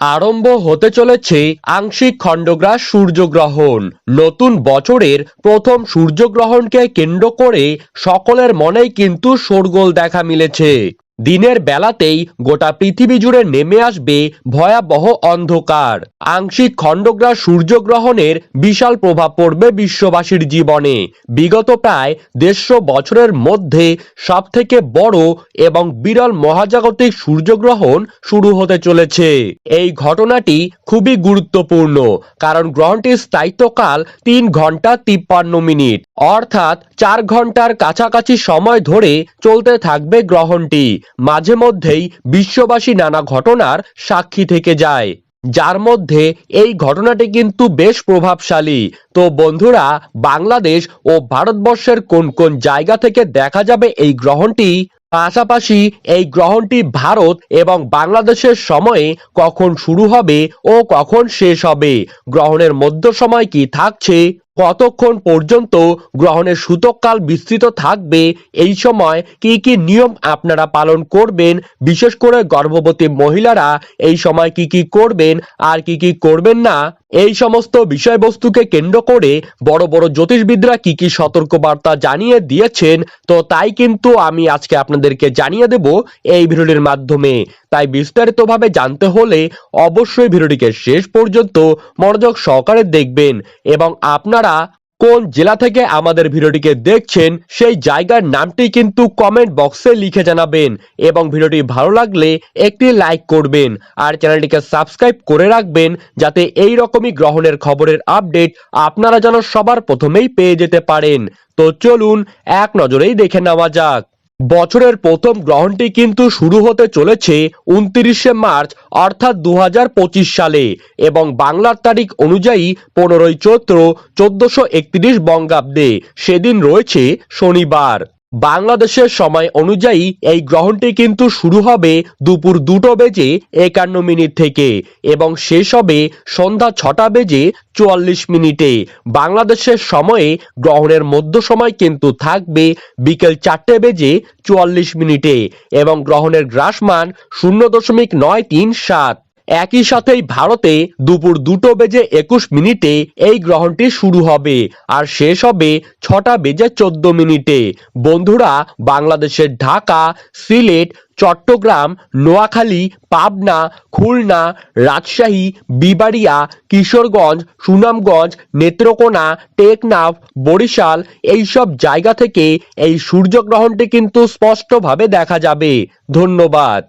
আরম্ভ হতে চলেছে আংশিক খণ্ডগ্রাস সূর্যগ্রহণ। নতুন বছরের প্রথম সূর্যগ্রহণকে কেন্দ্র করে সকলের মনেই কিন্তু শোরগোল দেখা মিলেছে। দিনের বেলাতেই গোটা পৃথিবী জুড়ে নেমে আসবে ভয়াবহ অন্ধকার। আংশিক খণ্ডগ্রাস সূর্যগ্রহণের বিশাল প্রভাব পড়বে বিশ্ববাসীর জীবনে। বিগত প্রায় দেড়শো বছরের মধ্যে সবথেকে বড় এবং বিরল মহাজাগতিক সূর্যগ্রহণ শুরু হতে চলেছে। এই ঘটনাটি খুবই গুরুত্বপূর্ণ, কারণ গ্রহণটির স্থায়িত্বকাল তিন ঘণ্টা তিপ্পান্ন মিনিট। অর্থাৎ চার ঘণ্টার কাছাকাছি সময় ধরে চলতে থাকবে গ্রহণটি। মাঝে মধ্যেই বিশ্ববাসী নানা ঘটনার সাক্ষী থেকে যায়। যার মধ্যে এই ঘটনাটি কিন্তু বেশ প্রভাবশালী। তো বন্ধুরা, বাংলাদেশ ও ভারতবর্ষের কোন কোন জায়গা থেকে দেখা যাবে এই গ্রহণটি? পাশাপাশি এই গ্রহণটি ভারত এবং বাংলাদেশের সময়ে কখন শুরু হবে ও কখন শেষ হবে? গ্রহণের মধ্য সময় কি থাকছে? কতক্ষণ পর্যন্ত গ্রহণের সূতককাল বিস্তৃত থাকবে এই সময় কি কি নিয়ম আপনারা পালন করবেন? বিশেষ করে গর্ভবতী মহিলারা এই সময় কি কি করবেন আর কি কি করবেন না? এই সমস্ত বিষয়বস্তুকে কেন্দ্র করে বড় বড় জ্যোতিষবিদরা কি কি সতর্কবার্তা জানিয়ে দিয়েছেন, তো তাই কিন্তু আমি আজকে আপনাদেরকে জানিয়ে দেব এই ভিডিওটির মাধ্যমে। তাই বিস্তারিতভাবে জানতে হলে অবশ্যই ভিডিওটিকে শেষ পর্যন্ত মনোযোগ সহকারে দেখবেন এবং আপনারা কোন জেলা থেকে আমাদের ভিডিওটিকে দেখছেন সেই জায়গার নামটি কিন্তু কমেন্ট বক্সে লিখে জানাবেন এবং ভিডিওটি ভালো লাগলে একটি লাইক করবেন আর চ্যানেলটিকে সাবস্ক্রাইব করে রাখবেন যাতে এই রকমই গ্রহণের খবরের আপডেট আপনারা যেন সবার প্রথমেই পেয়ে যেতে পারেন। তো চলুন এক নজরেই দেখে নেওয়া যাক। বছরের প্রথম গ্রহণটি কিন্তু শুরু হতে চলেছে উনত্রিশে মার্চ, অর্থাৎ দু হাজার পঁচিশ সালে এবং বাংলার তারিখ অনুযায়ী পনেরোই চৈত্র চোদ্দশো একত্রিশ বঙ্গাব্দে। সেদিন রয়েছে শনিবার। বাংলাদেশের সময় অনুযায়ী এই গ্রহণটি কিন্তু শুরু হবে দুপুর দুটো বেজে একান্ন মিনিট থেকে এবং শেষ হবে সন্ধ্যা ছটা বেজে চুয়াল্লিশ মিনিটে। বাংলাদেশের সময়ে গ্রহণের মধ্য সময় কিন্তু থাকবে বিকেল চারটে বেজে চুয়াল্লিশ মিনিটে এবং গ্রহণের গ্রাসমান শূন্য দশমিক নয় তিন সাত। একই সাথেই ভারতে দুপুর দুটো বেজে একুশ মিনিটে এই গ্রহণটি শুরু হবে। আর শেষ হবে ছটা বেজে চোদ্দ মিনিটে। বন্ধুরা, বাংলাদেশের ঢাকা, সিলেট, চট্টগ্রাম, নোয়াখালী, পাবনা, খুলনা, রাজশাহী, বিবাড়িয়া, কিশোরগঞ্জ, সুনামগঞ্জ, নেত্রকোনা, টেকনাফ, বরিশাল এইসব জায়গা থেকে এই সূর্যগ্রহণটি কিন্তু স্পষ্টভাবে দেখা যাবে। ধন্যবাদ।